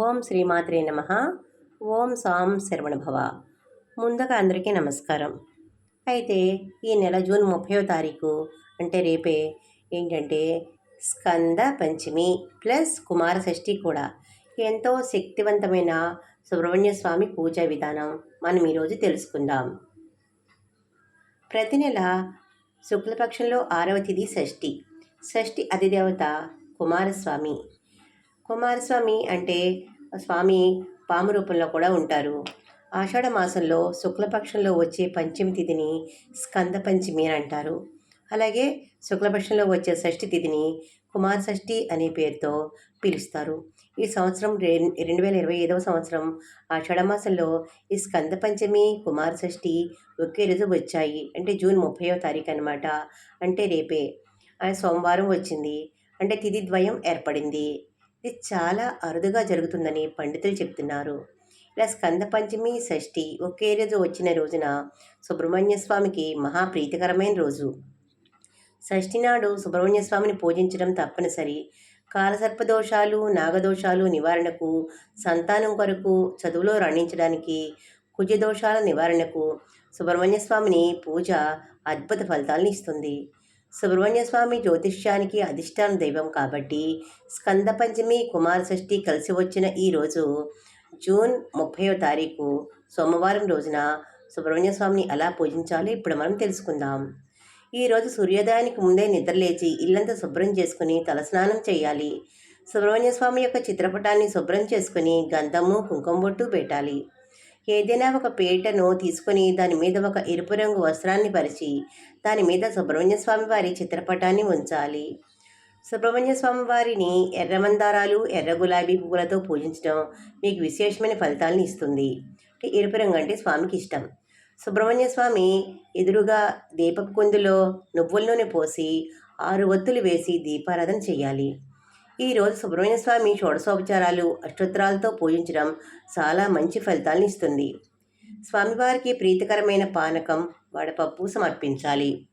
ఓం శ్రీమాత్రే నమ. ఓం సాం శరవణ భవ ముందుగా అందరికీ నమస్కారం. అయితే ఈ నెల జూన్ ముప్పయో తారీఖు అంటే రేపే ఏంటంటే స్కంద పంచమి ప్లస్ కుమార షష్ఠి కూడా. ఎంతో శక్తివంతమైన సుబ్రహ్మణ్య స్వామి పూజా విధానం మనం ఈరోజు తెలుసుకుందాం. ప్రతి నెల శుక్లపక్షంలో ఆరవ తిథి షష్ఠి. షష్ఠి అధిదేవత కుమారస్వామి. కుమారస్వామి అంటే స్వామి పాము రూపంలో కూడా ఉంటారు. ఆషాఢ మాసంలో శుక్లపక్షంలో వచ్చే పంచమి తిథిని స్కంద పంచమి అని అంటారు. అలాగే శుక్లపక్షంలో వచ్చే షష్ఠి తిథిని కుమార షష్ఠి అనే పేరుతో పిలుస్తారు. ఈ సంవత్సరం రెండు వేల ఇరవై ఐదవ సంవత్సరం ఆషాఢ మాసంలో ఈ స్కంద పంచమి కుమార్ షష్ఠి ఒకే రోజు వచ్చాయి. అంటే జూన్ ముప్పైవ తారీఖు అనమాట అంటే రేపే. సోమవారం వచ్చింది. అంటే తిథి ద్వయం ఏర్పడింది. ఇది చాలా అరుదుగా జరుగుతుందని పండితులు చెప్తున్నారు. ఇలా స్కంద పంచమి షష్ఠి ఒకే రోజు వచ్చిన రోజున సుబ్రహ్మణ్య స్వామికి మహాప్రీతికరమైన రోజు. షష్ఠి నాడు సుబ్రహ్మణ్య స్వామిని పూజించడం తప్పనిసరి. కాలసర్పదోషాలు నాగదోషాలు నివారణకు సంతానం కొరకు చదువులో రణించడానికి కుజదోషాల నివారణకు సుబ్రహ్మణ్య స్వామిని పూజ అద్భుత ఫలితాలను ఇస్తుంది. సుబ్రహ్మణ్య స్వామి జ్యోతిష్యానికి అధిష్టాన దైవం కాబట్టి స్కంద పంచమి కుమార షష్ఠి కలిసి వచ్చిన ఈరోజు జూన్ ముప్పయో తారీఖు సోమవారం రోజున సుబ్రహ్మణ్య స్వామిని ఎలా పూజించాలో ఇప్పుడు మనం తెలుసుకుందాం. ఈరోజు సూర్యోదయానికి ముందే నిద్రలేచి ఇల్లంతా శుభ్రం చేసుకుని తలస్నానం చేయాలి. సుబ్రహ్మణ్య స్వామి యొక్క చిత్రపటాన్ని శుభ్రం చేసుకుని గంధము కుంకుమ బొట్టు పెట్టాలి. ఏదైనా ఒక పీటను తీసుకొని దాని మీద ఒక ఎరుపు రంగు వస్త్రాన్ని పరిచి దాని మీద సుబ్రహ్మణ్య స్వామి వారి చిత్రపటాన్ని ఉంచాలి. సుబ్రహ్మణ్య స్వామి వారిని ఎర్ర మందారాలు ఎర్ర గులాబీ పువ్వులతో పూజించడం మీకు విశేషమైన ఫలితాలను ఇస్తుంది. ఎరుపు రంగు అంటే స్వామికి ఇష్టం. సుబ్రహ్మణ్య స్వామి ఎదురుగా దీపపు కుందులో నువ్వుల నూనె పోసి ఆరు ఒత్తులు వేసి దీపారాధన చేయాలి. ఈరోజు సుబ్రహ్మణ్య స్వామి షోడశోపచారాలు అష్టోత్తరాలతో పూజించడం చాలా మంచి ఫలితాలను ఇస్తుంది. స్వామివారికి ప్రీతికరమైన పానకం వడపప్పు సమర్పించాలి.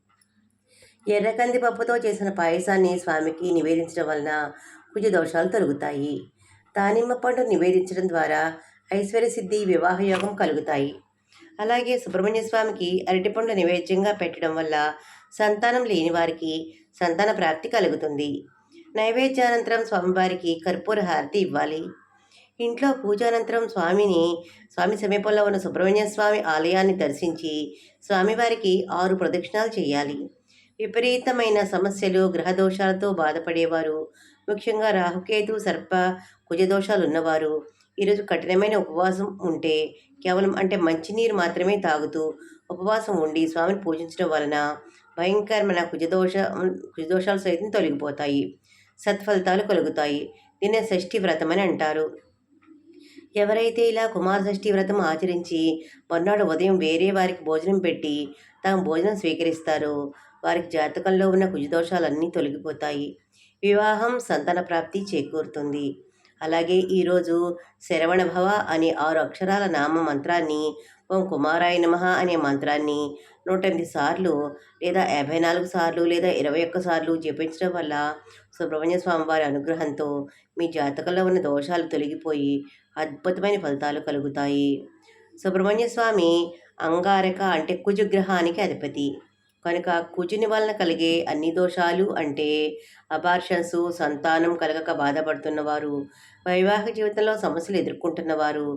ఎర్రకంది పప్పుతో చేసిన పాయసాన్ని స్వామికి నివేదించడం వలన కుజ దోషాలు తొలుగుతాయి. దానిమ్మ పండు నివేదించడం ద్వారా ఐశ్వర్య సిద్ధి వివాహ యోగం కలుగుతాయి. అలాగే సుబ్రహ్మణ్య స్వామికి అరటిపండు నివేద్యంగా పెట్టడం వల్ల సంతానం లేని వారికి సంతాన ప్రాప్తి కలుగుతుంది. నైవేద్యానంతరం స్వామివారికి కర్పూర హారతి ఇవ్వాలి. ఇంట్లో పూజానంతరం స్వామిని స్వామి సమీపంలో ఉన్న సుబ్రహ్మణ్య స్వామి ఆలయాన్ని దర్శించి స్వామివారికి ఆరు ప్రదక్షిణాలు చేయాలి. విపరీతమైన సమస్యలు గ్రహదోషాలతో బాధపడేవారు ముఖ్యంగా రాహుకేతు సర్ప కుజదోషాలు ఉన్నవారు ఈరోజు కఠినమైన ఉపవాసం ఉంటే కేవలం అంటే మంచినీరు మాత్రమే తాగుతూ ఉపవాసం ఉండి స్వామిని పూజించడం వలన భయంకరమైన కుజదోష కుజదోషాలు సైతం తొలగిపోతాయి. సత్ఫలితాలు కలుగుతాయి. దీన్ని షష్ఠి వ్రతం అని అంటారు. ఎవరైతే ఇలా కుమార షష్ఠి వ్రతం ఆచరించి మొన్నాడు ఉదయం వేరే వారికి భోజనం పెట్టి తాము భోజనం స్వీకరిస్తారో వారికి జాతకంలో ఉన్న కుజదోషాలన్నీ తొలగిపోతాయి. వివాహం సంతాన ప్రాప్తి చేకూరుతుంది. అలాగే ఈరోజు శరవణభవ అనే ఆరు అక్షరాల నామ మంత్రాన్ని ఓం కుమారాయ నమ అనే మంత్రాన్ని నూట ఎనిమిది సార్లు లేదా యాభై నాలుగు సార్లు లేదా ఇరవై ఒక్క సార్లు జపించడం వల్ల సుబ్రహ్మణ్య స్వామి వారి అనుగ్రహంతో మీ జాతకంలో ఉన్న దోషాలు తొలగిపోయి అద్భుతమైన ఫలితాలు కలుగుతాయి. సుబ్రహ్మణ్య స్వామి అంగారక అంటే కుజగ్రహానికి అధిపతి. కనుక కుజుని వలన కలిగే అన్ని దోషాలు అంటే అబార్షన్స్ సంతానం కలగక బాధపడుతున్నవారు వైవాహిక జీవితంలో సమస్యలు ఎదుర్కొంటున్నవారు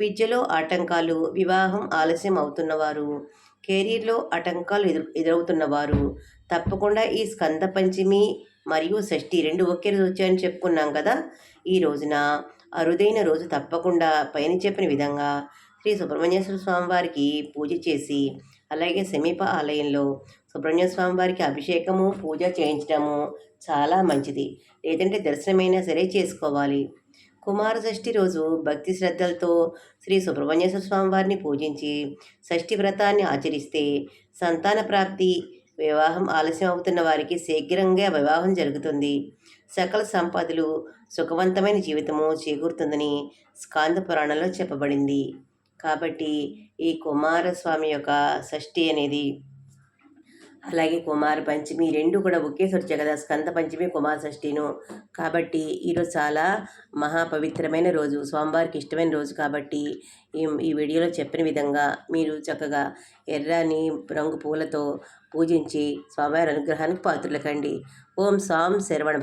విద్యలో ఆటంకాలు వివాహం ఆలస్యం అవుతున్నవారు కెరీర్లో ఆటంకాలు ఎదురు ఎదురవుతున్నవారు. తప్పకుండా ఈ స్కంద పంచమి మరియు షష్ఠి రెండు ఒకే రోజు వచ్చాయని చెప్పుకున్నాం కదా? ఈ రోజున అరుదైన రోజు తప్పకుండా పైన చెప్పిన విధంగా శ్రీ సుబ్రహ్మణ్యేశ్వర స్వామి వారికి పూజ చేసి అలాగే సమీప ఆలయంలో సుబ్రహ్మణ్య స్వామి వారికి అభిషేకము పూజ చేయించడము చాలా మంచిది. లేదంటే దర్శనమైనా సరే చేసుకోవాలి. కుమార షష్ఠి రోజు భక్తి శ్రద్ధలతో శ్రీ సుబ్రహ్మణ్యేశ్వర స్వామి వారిని పూజించి షష్ఠి వ్రతాన్ని ఆచరిస్తే సంతాన ప్రాప్తి వివాహం ఆలస్యం అవుతున్న వారికి శీఘ్రంగా వివాహం జరుగుతుంది. సకల సంపదలు సుఖవంతమైన జీవితము చేకూరుతుందని స్కాంద పురాణంలో చెప్పబడింది. కాబట్టి ఈ కుమారస్వామి యొక్క షష్ఠి అనేది అలాగే కుమార పంచమి రెండు కూడా ఒకేసారి వచ్చాయి కదా స్కంద పంచమి కుమార షష్ఠిను. కాబట్టి ఈరోజు చాలా మహాపవిత్రమైన రోజు స్వామివారికి ఇష్టమైన రోజు కాబట్టి ఈ ఈ వీడియోలో చెప్పిన విధంగా మీరు చక్కగా ఎర్రని రంగు పూలతో పూజించి స్వామివారి అనుగ్రహానికి పాత్రలకండి ఓం సాం శరవణ